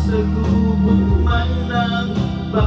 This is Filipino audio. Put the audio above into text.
sa gubong man lang ba?